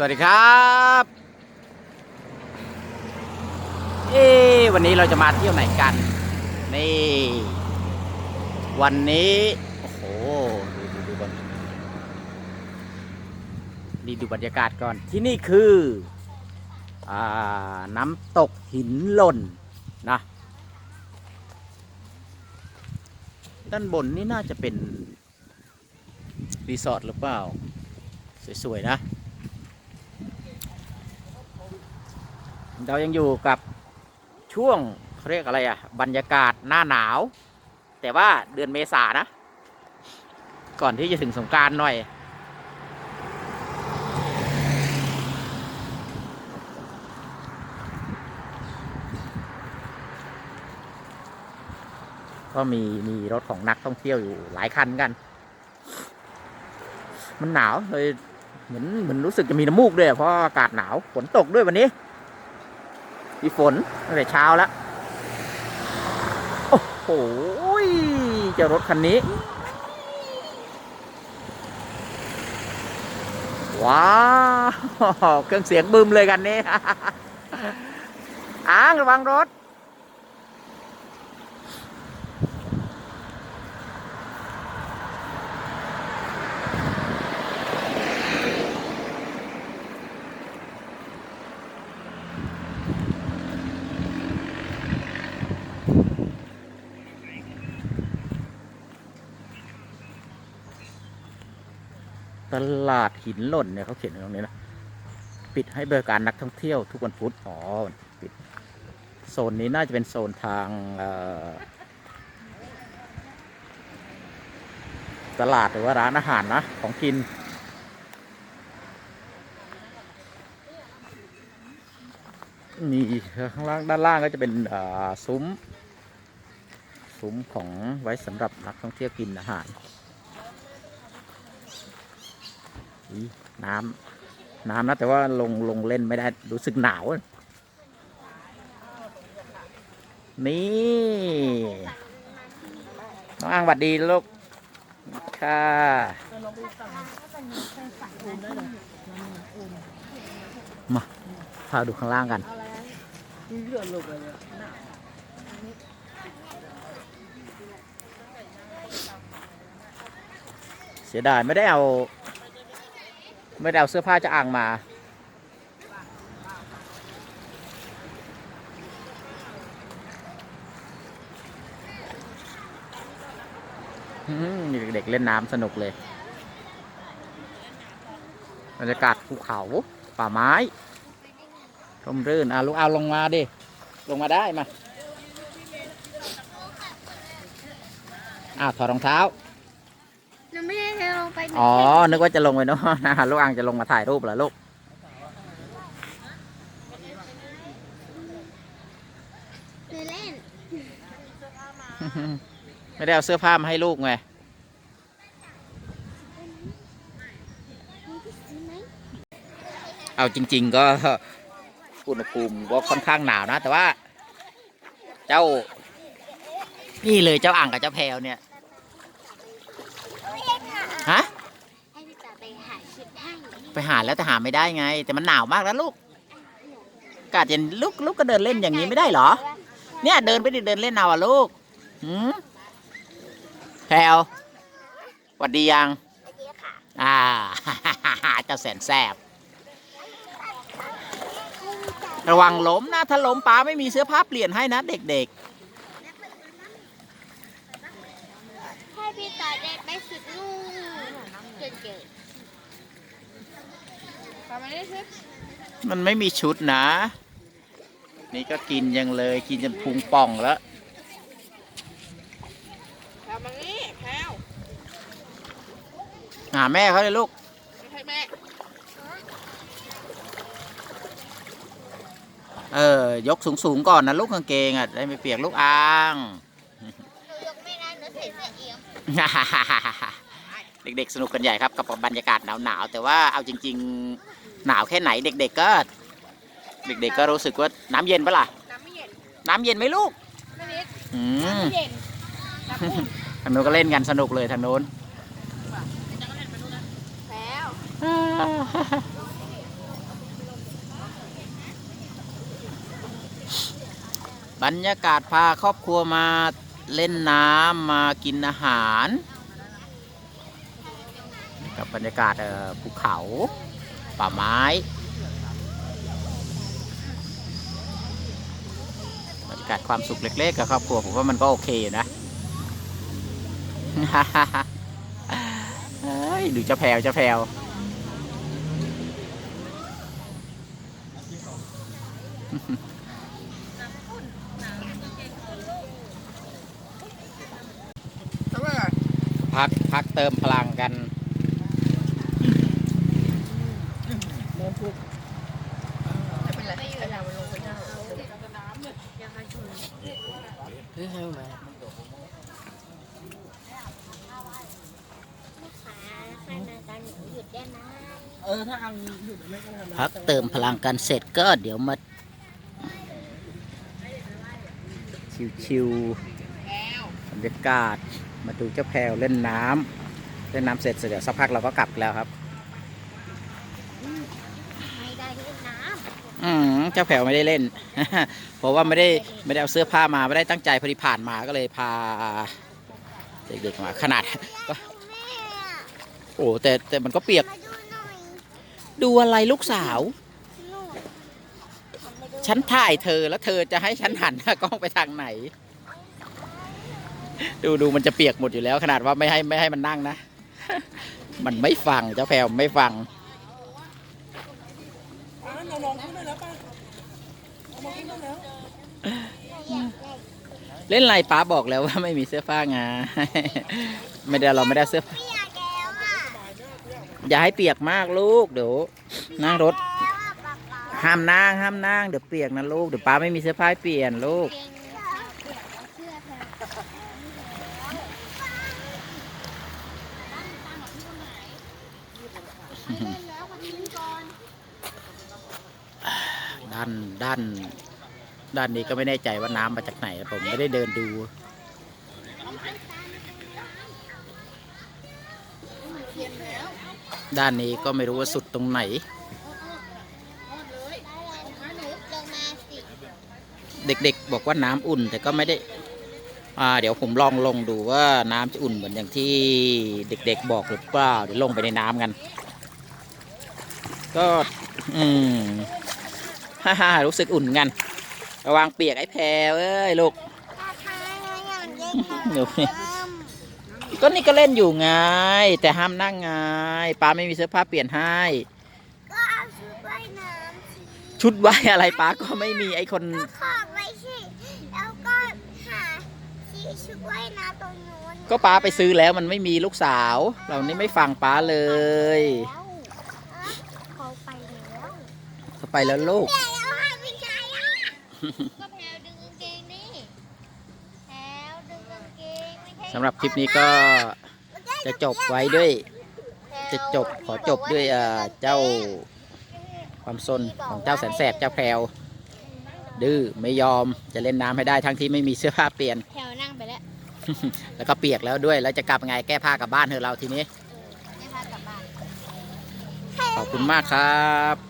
สวัสดีครับเอ๊วันนี้เราจะมาเที่ยวไหนกัน นี่ วันนี้ โอ้โห ดูดูดูบนนี่ดูบรรยากาศก่อน ที่นี่คืออ่าน้ำตกหินหล่นนะ ด้านบนนี่น่าจะเป็น รีสอร์ทหรือเปล่า สวย ๆ นะ เรายังอยู่กับช่วงเขาเรียกอะไรอะบรรยากาศหน้าหนาว แต่ว่าเดือนเมษานะ ก่อนที่จะถึงสงการหน่อย ก็มีมีรถของนักท่องเที่ยวอยู่หลายคันกัน มันหนาวเลยเหมือนเหมือนรู้สึกจะมีน้ำมูกด้วยเพราะอากาศหนาวฝนตกด้วยวันนี้ มีฝนตั้งแต่เช้าแล้ว โอ้โหเจ้ารถคันนี้ ว้าว เครื่องเสียงบึมเลยกันนี้อ้างระวังรถ ตลาดหินหล่นเนี่ยเขาเขียนตรงนี้นะ ปิดให้บริการนักท่องเที่ยวทุกวันพุธอ๋อปิดโซนนี้น่าจะเป็นโซนทางตลาดหรือว่าร้านอาหารนะ ของกิน นี่ข้างล่างด้านล่างก็จะเป็นซุ้ม ซุ้มของไว้สำหรับนักท่องเที่ยวกินอาหาร อุ๊ย น้ำน้ำนะแต่ว่าลงลงเล่นไม่ได้รู้สึกหนาว นี่น้องอ่างหวัดดีลูกค่ะมาพาดูข้างล่างกันเสียดายไม่ได้เอา ไม่ได้เอาเสื้อผ้าจะอ่างมาอืมเด็กๆเล่นน้ำสนุกเลยบรรยากาศภูเขา ป่าไม้ร่มรื่นอะลูกเอาลงมาดิ ลงมาได้มาอ้าวถอดรองเท้า หนูไม่ได้เธอ ลงไปอ๋อ นึกว่าจะลงไปเนอะนะลูกอังจะลงมาถ่ายรูปเหรอลูก หนูเล่นไม่ได้เอาเสื้อผ้ามาให้ลูกไง มีที่ซื้อไหมเอาจริง ๆ ก็อุณหภูมิก็ค่อนข้างหนาวนะ แต่ว่า เจ้า นี่เลยเจ้าอ่างกับเจ้าแพรวเนี่ย ฮะ ให้พี่ตาไปหาชุดให้ไปหาแล้วแต่หาไม่ได้ไง แต่มันหนาวมากนะลูกอากาศเย็นลูกลูกก็เดินเล่นอย่างนี้ไม่ได้เหรอ เนี่ยเดินไปดิเดินเล่นเอาอะลูกหืมแพรวหวัดดียัง อ่า เจ้าแสนแสบ ระวังล้มนะ ถ้าล้มป้าไม่มีเสื้อผ้าเปลี่ยนให้นะเด็กใพี่ตาได้ไปสุดลูกจนเกิดๆมันไม่มีชุดนะ นี่ก็กินยังเลยกินจนพุงป่องแล้วทำมางี้แพลวหาแม่เขาเลยลูกไม่ใช่แม่เออยกสูงๆก่อนนะลูกกางเกงอะได้ไม่เปียกลูกอาง เด็กๆสนุกกันใหญ่ครับกับบรรยากาศหนาวๆแต่ว่าเอาจริง ๆ หนาวแค่ไหน เด็ก ๆ ก็ เด็ก ๆ ก็รู้สึกว่าน้ำเย็นปะล่ะ น้ำไม่เย็นน้ำเย็นไหมลูกไม่เย็นอืเย็นทางโน้นก็เล่นกันสนุกเลยทางโน้นแล้วบรรยากาศพาครอบครัวมา เล่นน้ำมากินอาหารกับบรรยากาศภูเขา ป่าไม้บรรยากาศความสุขเล็ก ๆ กับครอบครัวผมว่ามันก็โอเคอยู่นะดูเจะแพวเจะแพรวทำไม พักพักเติมพลังกันไม่เป็นไรไม่อยู่แล้วนลงไปได้ลูกค้าให้มาตอนหนูหยุดได้ไหมเออถ้าอังหยุดไม่พักเติมพลังกันเสร็จก็เดี๋ยวมา ชิวๆบรรยากาศ มาดูเจ้าแพรวเล่นน้ำเล่นน้ำเสร็จเดี๋ยวสักพักเราก็กลับแล้วครับไม่ได้เล่นน้อืมเจ้าแผวไม่ได้เล่น เพราะว่าไม่ได้ไม่ได้เอาเสื้อผ้ามาไม่ได้ตั้งใจพอดีผ่านมาก็เลยพาเด็กๆมาขนาดก็ำแม่โอ้แต่แต่มันก็เปียกมาดูหน่อยดูอะไรลูกสาวหนูมาดูฉันถ่ายเธอแล้วเธอจะให้ฉันหันหน้ากล้องไปทางไหน ดูดูมันจะเปียกหมดอยู่แล้ว ขนาดว่าไม่ให้ไม่ให้มันนั่งนะ มันไม่ฟังเจ้าแพรวไม่ฟังเราลองขึ้นได้แล้วป่ะเอามาขึ้นได้แล้วอยากเล่นเล่นอะไรป้าบอกแล้วว่าไม่มีเสื้อผ้าไงไม่ได้เราไม่ได้เสื้อผ้าไม่อยากแล้วอะอย่าให้เปียกมากลูกเดี๋ยวนั่งรถแล้วอะป๊าป๊าห้ามนั่งห้ามนั่งเดี๋ยวเปียกนะลูกเดี๋ยวป้าไม่มีเสื้อผ้าให้เปลี่ยนลูก เก่งเปียกแล้วเสื้อเธอ ไม่เล่นแล้วมาทิ้งก่อน ด้านด้านด้านนี้ก็ไม่แน่ใจว่าน้ำมาจากไหน ผมไม่ได้เดินดูด้านนี้ก็ไม่รู้ว่าสุดตรงไหน เด็กๆบอกว่าน้ำอุ่นแต่ก็ไม่ได้เดี๋ยวผมลองลงดูว่าน้ำจะอุ่นเหมือนอย่างที่เด็กๆบอกหรือเปล่าเดี๋ยวลงไปในน้ำกัน ก็ อืมฮ่าฮ่ารู้สึกอุ่นกัน ระวังเปียกไอ้แพรเอ้ยลูกถ้าทางอย่างเด็กหนูก็นี่ก็เล่นอยู่ไง แต่ห้ามนั่งไงป้าไม่มีเสื้อผ้าเปลี่ยนให้ก็เอาชุดว่ายน้ำสิชุดว่ายอะไรป้าก็ไม่มีไอ้คนก็ขอบไว้สิแล้วก็หาที่ชุดว่ายน้ำตรงนู้นก็ป้าไปซื้อแล้วมันไม่มีลูกสาวเรานี่ไม่ฟังป้าเลย แล้วเขาไปแล้ว เขาไปแล้วลูกแม่แล้วหาไม่ใช่อะก็แพลวดึงกางเกงนี่แพลวดึงกางเกงไม่ใช่สำหรับคลิปนี้ก็จะจบไว้ด้วย จะจบขอจบด้วยเอ่อเจ้าความซนของเจ้าแสนแสบเจ้าแพรวดื้อไม่ยอมจะเล่นน้ำให้ได้ทั้งที่ไม่มีเสื้อผ้าเปลี่ยน แพลวนั่งไปแล้วแล้วก็เปียกแล้วด้วย แล้วจะกลับยังไงแก้ผ้ากลับบ้านเถอะเราทีนี้ไม่พากลับบ้าน ขอบคุณมากครับ